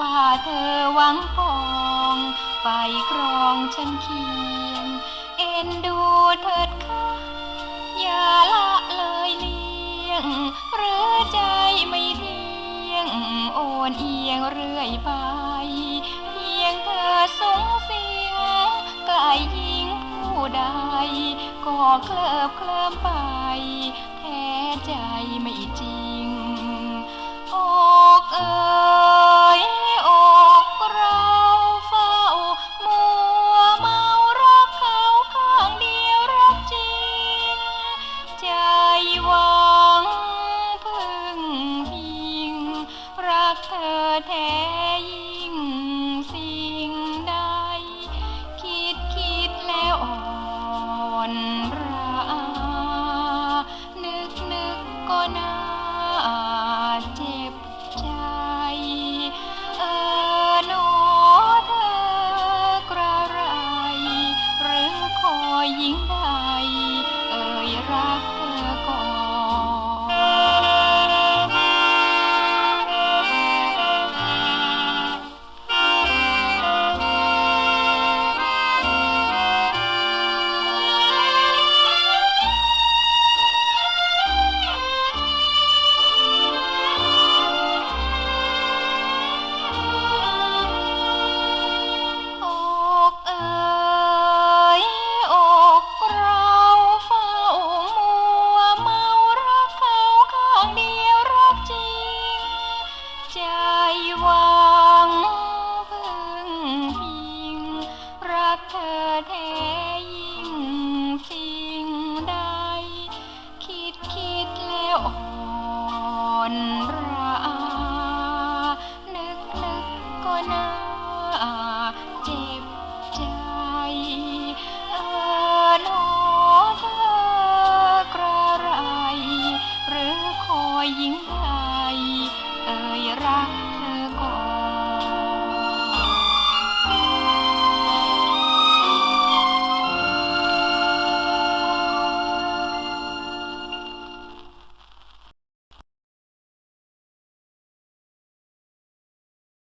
ว่าเธอหวังปองไปครองฉันเคียง เอ็นดูเถิดค่ะอย่าละเลยเลี้ยง หรือใจไม่เที่ยง โอนเอียงเรื่อยไป เพียงเธอสงเสียงใกล้ยิงผู้ใด ก็เคลิบเคลิ้มไป แท้ใจไม่จริง